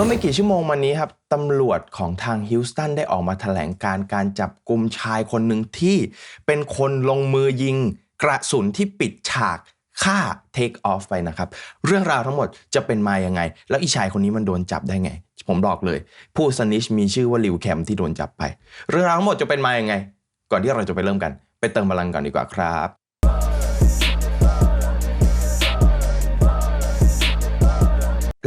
มื่อไม่กี่ชั่วโมงมานี้ครับตำรวจของทางฮิลสตันได้ออกมาแถลงการการจับกลุ่มชายคนหนึ่งที่เป็นคนลงมือยิงกระสุนที่ปิดฉากฆ่าเทคออฟไปนะครับ เรื่องราวทั้งหมดจะเป็นมายังไง แล้วอีชายคนนี้มันโดนจับได้ไง ผมบอกเลย ผู้สนิชมีชื่อว่าลิวแคมที่โดนจับไป เรื่องราวทั้งหมดจะเป็นมายังไง ก่อนที่เราจะไปเริ่มกัน ไปเติมพลังก่อนดีกว่าครับ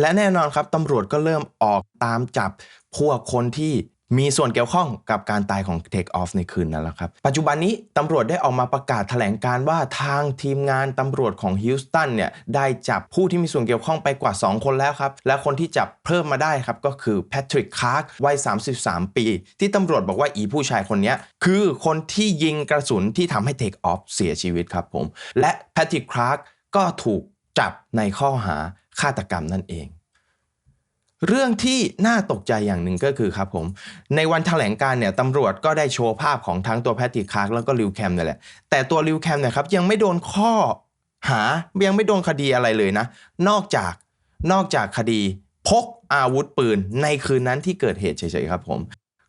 และแน่นอนครับตำรวจก็เริ่มออกตามจับพวกคนที่มีส่วนเกี่ยวข้องกับการตายของ Take Off ในคืนนั้นแล้วครับ ปัจจุบันนี้ตำรวจได้ออกมาประกาศแถลงการว่าทางทีมงานตำรวจของฮิลสตันเนี่ย ได้จับผู้ที่มีส่วนเกี่ยวข้องไปกว่า 2 คนแล้วครับ และคนที่จับเพิ่มมาได้ครับ ก็คือแพทริกคาร์กวัย 33 ปี ที่ตำรวจบอกว่าอีผู้ชายคนนี้คือคนที่ยิงกระสุนที่ทำให้ Take Off เสียชีวิตครับผม และแพทริกคาร์กก็ถูกจับในข้อหา ฆาตกรรมนั่นเอง เรื่องที่น่าตกใจอย่างหนึ่งก็คือครับผม ในวันแถลงการเนี่ยตำรวจก็ได้โชว์ภาพของทั้งตัวแพทริคาร์กแล้วก็ลิวแคมเนี่ยแหละ แต่ตัวลิวแคมเนี่ยครับยังไม่โดนข้อหายังไม่โดนคดีอะไรเลยนะ นอกจากนอกจากคดีพกอาวุธปืนในคืนนั้นที่เกิดเหตุเฉยๆครับผม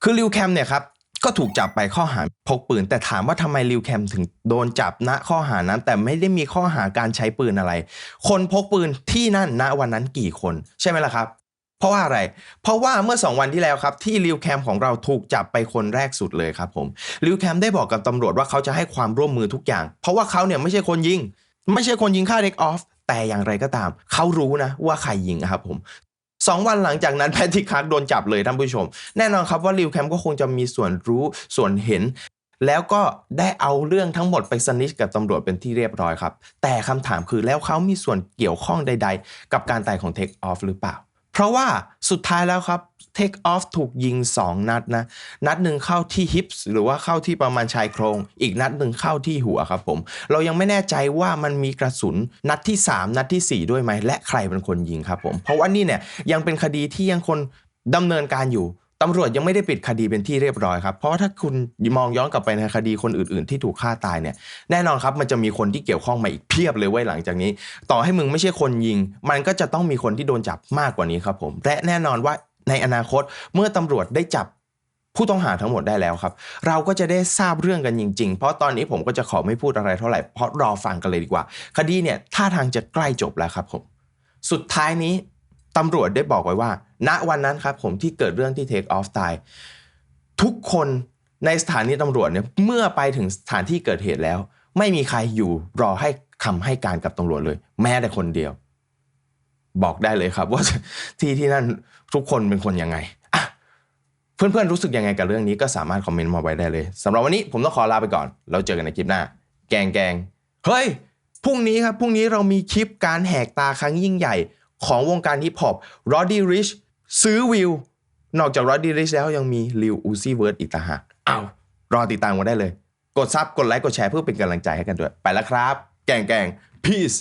คือลิวแคมเนี่ยครับ ก็ถูกจับไปข้อหาพกปืน แต่ถามว่าทำไมลิวแคมถึงโดนจับณข้อหานั้น แต่ไม่ได้มีข้อหาการใช้ปืนอะไร คนพกปืนที่นั่นณวันนั้นกี่คน ใช่ไหมล่ะครับ เพราะว่าอะไร เพราะว่าเมื่อ 2 วันที่แล้วครับ ที่ลิวแคมของเราถูกจับไปคนแรกสุดเลยครับผมลิวแคมได้บอกกับตำรวจว่าเขาจะให้ความร่วมมือทุกอย่าง เพราะว่าเขาเนี่ยไม่ใช่คนยิง ไม่ใช่คนยิงฆ่าเด็กออฟแต่อย่างไรก็ตาม เขารู้นะว่าใครยิงครับผม สองวันหลังจากนั้นแพทริกคาร์กโดนจับเลยท่านผู้ชม แน่นอนครับว่าลิวแคมก็คงจะมีส่วนรู้ส่วนเห็น แล้วก็ได้เอาเรื่องทั้งหมดไปสนิทกับตำรวจเป็นที่เรียบร้อยครับ แต่คำถามคือแล้วเขามีส่วนเกี่ยวข้องใด ๆ กับการตายของเทคออฟหรือเปล่า เพราะว่าสุดท้ายแล้วครับเทคออฟถูกยิง 2 นัดนะ นัดหนึ่งเข้าที่ฮิปส์หรือว่าเข้าที่ประมาณชายโครง อีกนัดหนึ่งเข้าที่หัวครับผม เรายังไม่แน่ใจว่ามันมีกระสุนนัดที่ 3 นัดทีสี่4 ด้วยไหม และใครเป็นคนยิงครับผม เพราะว่านี่เนี่ยยังเป็นคดีที่ยังคนดำเนินการอยู่ ตำรวจยังไม่ได้ปิดคดีเป็นที่เรียบร้อยครับ เพราะถ้าคุณมองย้อนกลับไปในคดีคนอื่นๆ ที่ถูกฆ่าตายเนี่ย แน่นอนครับมันจะมีคนที่เกี่ยวข้องมาอีกเพียบเลยเว้ยหลังจากนี้ ต่อให้มึงไม่ใช่คนยิง มันก็จะต้องมีคนที่โดนจับมากกว่านี้ครับผม และแน่นอนว่าในอนาคตเมื่อตำรวจได้จับผู้ต้องหาทั้งหมดได้แล้วครับ เราก็จะได้ทราบเรื่องกันจริง ๆ เพราะตอนนี้ผมก็จะขอไม่พูดอะไรเท่าไหร่เพราะรอฟังกันเลยดีกว่า คดีเนี่ยท่าทางจะใกล้จบแล้วครับผม สุดท้ายนี้ ตำรวจได้บอกไว้ว่า ณวันนั้นครับผมที่เกิดเรื่องที่ Take Off ตายทุกคนในสถานีตำรวจเนี่ยเมื่อไปถึงสถานที่เกิดเหตุแล้ว ไม่มีใครอยู่รอให้คำให้การกับตำรวจเลย แม้แต่คนเดียว บอกได้เลยครับ ว่าที่ที่นั่นทุกคนเป็นคนยังไงเพื่อนๆรู้สึกยังไงกับเรื่องนี้ก็สามารถคอมเมนต์มาไว้ได้เลยสำหรับวันนี้ผมต้องขอลาไปก่อน แล้วเจอกันในคลิปหน้า แกงแกงเฮ้ยพรุ่งนี้ครับพรุ่งนี้เรามีคลิปการแหกตาครั้งยิ่งใหญ่ ของวงการฮิปฮอปรอดดี้ริชซื้อวิวนอกจากรอดดี้ริชแล้วยังมีลิวอูซี่เวิร์ดอีกต่างหากอ้าวรอติดตามกันได้เลย กดซับกดไลค์กดแชร์เพื่อเป็นกำลังใจให้กันด้วย ไปแล้วครับ แกงแกง peace